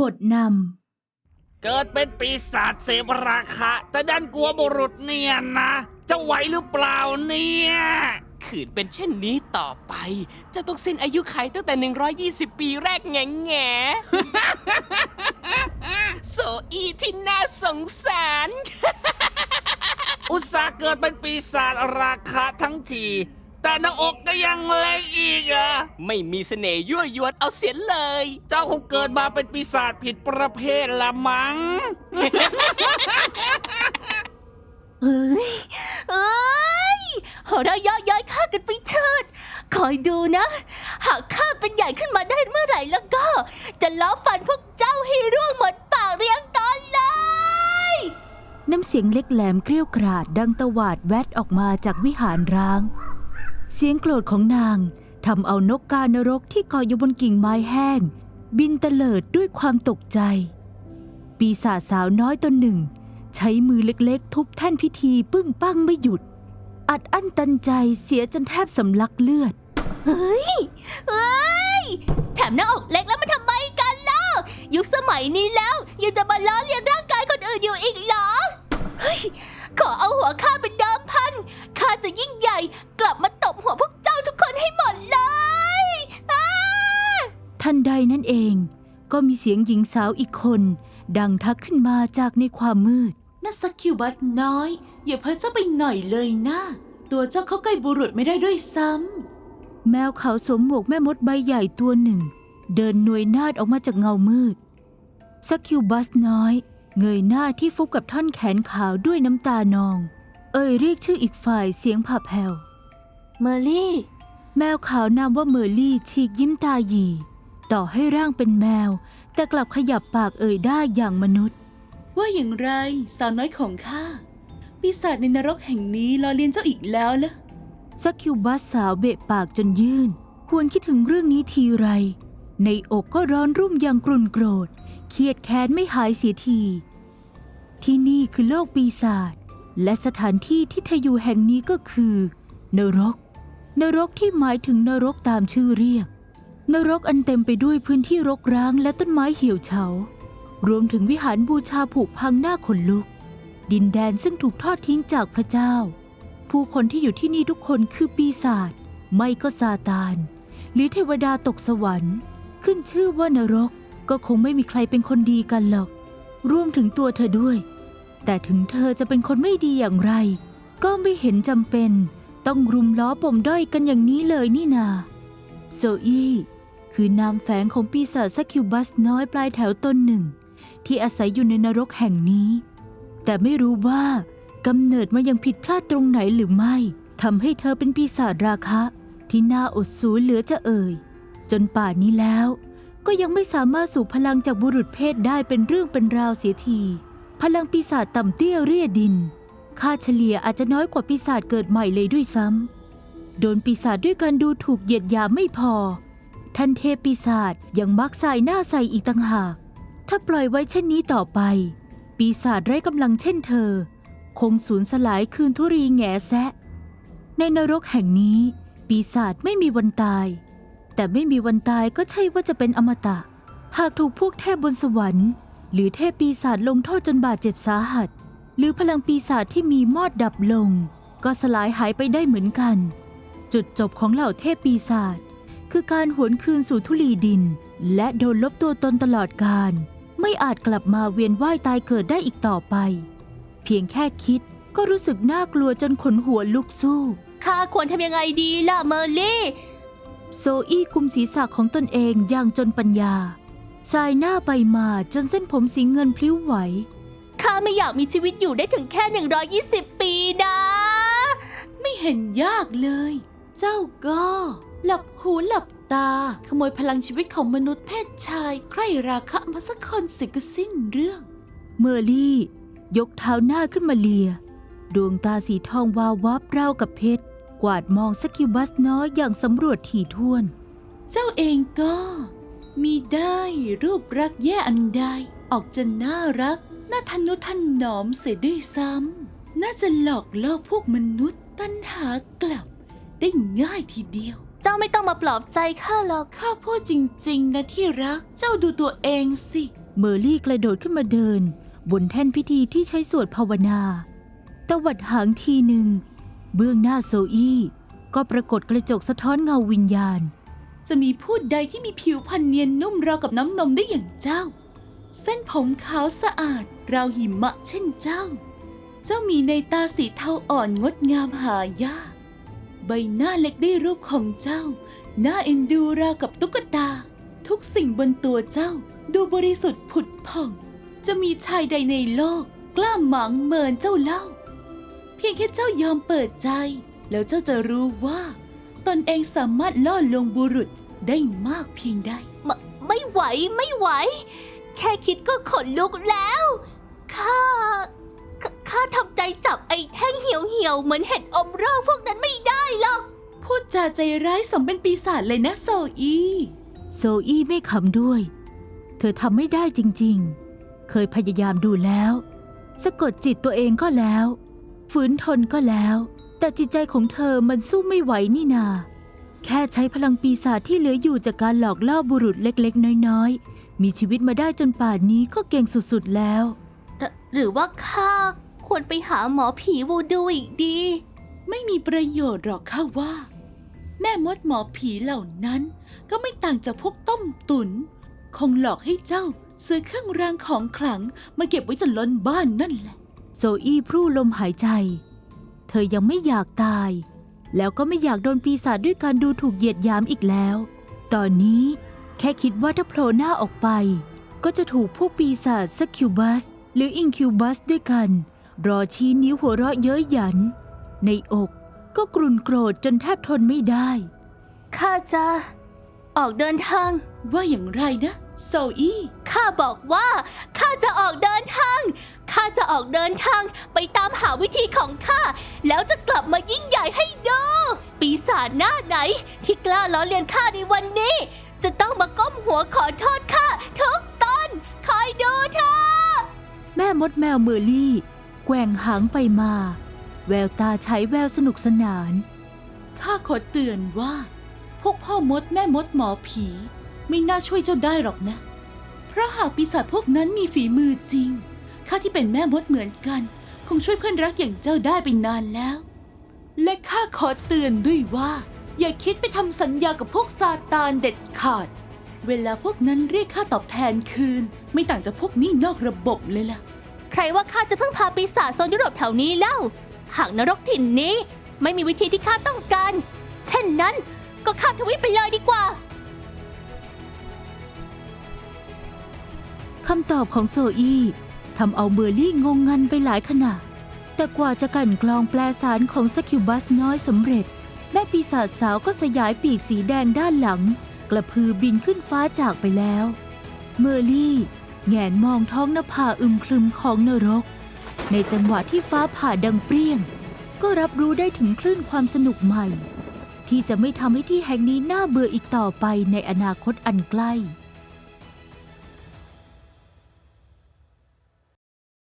บทนเกิดเป็นปีศาจเสพราคะ แต่ดันกลัวบุรุษเนี่ยนะ จะไหวหรือเปล่าเนี่ย ขืนเป็นเช่นนี้ต่อไป จะต้องสิ้นอายุไขตั้งแต่ 120 ปีแรกแง่แง่โซอีที่น่าสงสาร อุตส่าห์เกิดเป็นปีศาจราคะทั้งที แต่หน้าอกก็ยังเล็กอีกอะไม่มีเสน่ห์ยั่วยวนเอาเสียเลย เจ้าคงเกิดมาเป็นปีศาจผิดประเภทละมั้งำเฮ้ยเอ้ยหัวเราะเยาะเย้อยข้ากันไปเถิด คอยดูนะ หากข้าเป็นใหญ่ขึ้นมาได้เมื่อไหร่แล้วก็ จะล้อฟันพวกเจ้าให้ร่วงหมดปากเรียงตอนเลย น้ำเสียงเล็กแหลมเกรี้ยวกราดดังตวาดแวดออกมาจากวิหารร้าง เสียงโกรธของนางทำเอานกกานรกที่เกาะอยู่บนกิ่งไม้แห้ง บินเตลิดด้วยความตกใจ ปีศาจสาวน้อยตนหนึ่ง ใช้มือเล็กๆ ทุบแท่นพิธีปึ้งปั้งไม่หยุด อัดอั้นตันใจเสียจนแทบสำลักเลือด เฮ้ย เฮ้ย แถมหน้าอกเล็กแล้วมันทำไมกันเล่ายุคสมัยนี้แล้ว ยังจะมาล้อเลียนร่างกายคนอื่นอยู่อีกเหรอ เฮ้ย ขอเอาหัวข้าเป็นเดิ ข้าจะยิ่งใหญ่กลับมาตบหัวพวกเจ้าทุกคนให้หมดเลยอ้าทันใดนั่นเอง ก็มีเสียงหญิงสาวอีกคน ดังทักขึ้นมาจากในความมืดน่าสักคิวบัตน้อย อย่าเพ้อเจ้าไปหน่อยเลยนะ ตัวเจ้าเข้าใกล้บุรุษไม่ได้ด้วยซ้แมวขาวสวมหมวกแม่มดใบใหญ่ตัวหนึ่ง เดินหน่วยนาดออกมาจากเงามืดสักคิวบัสน้อย เงยหน้าที่ฟุบกับท่อนแขนขาวด้วยน้ำตานอง เอ่ยเรียกชื่ออีกฝ่ายเสียงผ่าแผ่วำเมอร์ลี่ แมวขาวนามว่าเมอร์ลี่ฉีกยิ้มตาหยีต่อให้ร่างเป็นแมว แต่กลับขยับปากเอ่ยได้อย่างมนุษย์ ว่าอย่างไรสาวน้อยของข้าปีศาจในนรกแห่งนี้ล้อเลียนเจ้าอีกแล้วละสักคิวบัสสาวเบะปากจนยื่น ควรคิดถึงเรื่องนี้ทีไร ในอกก็ร้อนรุ่มอย่างกรุ่นโกรธ เครียดแค้นไม่หายเสียที ที่นี่คือโลกปีศาจ และสถานที่ที่เธออยู่แห่งนี้ก็คือ นรก นรกที่หมายถึงนรกตามชื่อเรียก นรกอันเต็มไปด้วยพื้นที่รกร้างและต้นไม้เหี่ยวเฉา รวมถึงวิหารบูชาผุพังหน้าขนลุก ดินแดนซึ่งถูกทอดทิ้งจากพระเจ้า ผู้คนที่อยู่ที่นี่ทุกคนคือปีศาจไม่ก็ซาตาน หรือเทวดาตกสวรรค์ ขึ้นชื่อว่านรกก็คงไม่มีใครเป็นคนดีกันหรอกรวมถึงตัวเธอด้วย แต่ถึงเธอจะเป็นคนไม่ดีอย่างไร ก็ไม่เห็นจำเป็น ต้องรุมล้อปมด้อยกันอย่างนี้เลยนี่นาโซอี้คือนามแฝงของปีศาจซักคิวบัสน้อยปลายแถวตนหนึ่ง ที่อาศัยอยู่ในนรกแห่งนี้ แต่ไม่รู้ว่ากำเนิดมายังผิดพลาดตรงไหนหรือไม่ทำให้เธอเป็นปีศาจราคะ ที่น่าอดสูญเหลือจะเอ่ย จนป่านนี้แล้ว ก็ยังไม่สามารถสู่พลังจากบุรุษเพศได้เป็นเรื่องเป็นราวเสียที พลังปีศาจต่ำเตี้ยเรียดิน ค่าเฉลี่ยอาจจะน้อยกว่าปีศาจเกิดใหม่เลยด้วยซ้ำ โดนปีศาจด้วยการดูถูกเหยียดหยามไม่พอ ท่านเทพปีศาจยังมักใสายหน้าใส่อีกต่างหาก ถ้าปล่อยไว้เช่นนี้ต่อไป ปีศาจไร้กำลังเช่นเธอ คงสูญสลายคืนทุรีแง่แซะ ในนรกแห่งนี้ ปีศาจไม่มีวันตาย แต่ไม่มีวันตายก็ใช่ว่าจะเป็นอมตะ หากถูกพวกเทพบนสวรรค์ หรือเทพปีศาจลงโทษจนบาดเจ็บสาหัส หรือพลังปีศาจที่มีมอดดับลง ก็สลายหายไปได้เหมือนกัน จุดจบของเหล่าเทพปีศาจคือการหวนคืนสู่ทุลีดิน และโดนลบตัวตนตลอดกาลไม่อาจกลับมาเวียนว่ายตายเกิดได้อีกต่อไป เพียงแค่คิดก็รู้สึกน่ากลัวจนขนหัวลุกสู้ ข้าควรทำยังไงดีล่ะเมอร์ลี่ โซอี้กุมศีรษะของตนเองอย่างจนปัญญา สายหน้าไปมาจนเส้นผมสีเงินพลิ้วไหว ข้าไม่อยากมีชีวิตอยู่ได้ถึงแค่ 120 ปีนะ ไม่เห็นยากเลย เจ้าก็ หลับหูหลับตา ขโมยพลังชีวิตของมนุษย์เพศชาย ใครราคะมาสักคนสิก็สิ้นเรื่อง เมอร์ลี่ ยกเท้าหน้าขึ้นมาเลีย ดวงตาสีทองวาววับราวกับเพชร กวาดมองสกิลบัสน้อยอย่างสำรวจถี่ถ้วน เจ้าเองก็ มีได้รูปรักแย่อันใด ออกจะน่ารัก น่าทนุถนอมเสียด้วยซ้ำ น่าจะหลอกล่อพวกมนุษย์ตันหากลับ ได้ง่ายทีเดียว เจ้าไม่ต้องมาปลอบใจข้าหรอก ข้าพูดจริง ๆ นะที่รัก เจ้าดูตัวเองสิ เมอร์ลี่กระโดดขึ้นมาเดิน บนแท่นพิธีที่ใช้สวดภาวนาตวัดหางทีหนึ่ง เบื้องหน้าโซอี้ก็ปรากฏกระจกสะท้อนเงาวิญญาณ จะมีผู้ใดที่มีผิวพรรณเนียนนุ่มราวกับน้ำนมได้อย่างเจ้า เส้นผมขาวสะอาดราวหิมะเช่นเจ้า เจ้ามีในตาสีเทาอ่อนงดงามหายาก ใบหน้าเล็กได้รูปของเจ้า หน้าเอ็นดูราวกับตุ๊กตา ทุกสิ่งบนตัวเจ้าดูบริสุทธิ์ผุดผ่อง จะมีชายใดในโลก กล้าหมางเมินเจ้าเล่า เพียงแค่เจ้ายอมเปิดใจ แล้วเจ้าจะรู้ว่า ตนเองสามารถล่อลวงบุรุษ ได้มากเพียงใด ไม่ไม่ไหวไม่ไหว แค่คิดก็ขนลุกแล้วข้าขข้าทำใจจับไอ้แท่งเหี่ยวเหี่ยวๆเหมือนเห็ดอมรอกพวกนั้นไม่ได้หรอก พูดจาใจร้ายสมเป็นปีศาจเลยนะโซอี โซอี้ไม่ขำด้วย เธอทำไม่ได้จริงๆ เคยพยายามดูแล้ว สะกดจิตตัวเองก็แล้ว ฝืนทนก็แล้ว แต่จิตใจของเธอมันสู้ไม่ไหวนี่นา แค่ใช้พลังปีศาจที่เหลืออยู่จากการหลอกล่อบุรุษเล็กๆ น้อยๆ มีชีวิตมาได้จนป่านนี้ก็เก่งสุดๆแล้ว หรหรือว่าข้าควรไปหาหมอผีวูดูอีกดี ไม่มีประโยชน์หรอกข้าว่า แม่มดหมอผีเหล่านั้น ก็ไม่ต่างจากพวกต้มตุนคงหลอกให้เจ้า ซื้อเครื่องรางของขลัง มาเก็บไว้จนล้นบ้านนั่นแหละ โซอี้พรู่ลมหายใจ เธอยังไม่อยากตาย แล้วก็ไม่อยากโดนปีศาจด้วยการดูถูกเหยียดหยามอีกแล้ว ตอนนี้แค่คิดว่าถ้าโผล่หน้าออกไป ก็จะถูกพวกปีศาจสคิวบัส หรืออิงคิวบัสด้วยกัน รอชี้นิ้วหัวเราะเย้ยหยัน ในอกก็กรุนโกรธจนแทบทนไม่ได้ ข้าจะ ออกเดินทางว่าอย่างไรนะ โซอีข้าบอกว่าข้าจะออกเดินทาง ข้าจะออกเดินทางไปตามหาวิธีของข้า แล้วจะกลับมายิ่งใหญ่ให้ดูปีศาจหน้าไหน ที่กล้าล้อเลียนข้าในวันนี้ จะต้องมาก้มหัวขอโทษข้าทุกตนคอยดูเถอะแม่มดแมวเมอร์ลี่ แกว่งหางไปมา แววตาใช้แววสนุกสนาน ข้าขอเตือนว่า พวกพ่อมดแม่มดหมอผี ไม่น่าช่วยเจ้าได้หรอกนะ เพราะหากปีศาจพวกนั้นมีฝีมือจริง ข้าที่เป็นแม่มดเหมือนกัน คงช่วยเพื่อนรักอย่างเจ้าได้ไปนานแล้ว และข้าขอเตือนด้วยว่า อย่าคิดไปทำสัญญากับพวกซาตานเด็ดขาด เวลาพวกนั้นเรียกค่าตอบแทนคืน ไม่ต่างจากพวกนี้นอกระบบเลยล่ะ ใครว่าข้าจะเพิ่งพาปีศาจโซนยุโรปแถวนี้เล่า หากนรกถิ่นนี้ ไม่มีวิธีที่ข้าต้องการ เช่นนั้นก็ข้ามทวีปไปเลยดีกว่า คำตอบของโซอี้ทำเอาเมอร์ลี่งงงันไปหลายขณะ แต่กว่าจะกันกรองแปลสารของสคิวบัสน้อยสำเร็จ แม่ปีศาจสาวก็สยายปีกสีแดงด้านหลัง กระพือบินขึ้นฟ้าจากไปแล้ว เมอร์ลี่ แงนมองท้องนภาอึมครึมของนรก ในจังหวะที่ฟ้าผ่าดังเปรี้ยง ก็รับรู้ได้ถึงคลื่นความสนุกใหม่ ที่จะไม่ทำให้ที่แห่งนี้น่าเบื่ออีกต่อไปในอนาคตอันใกล้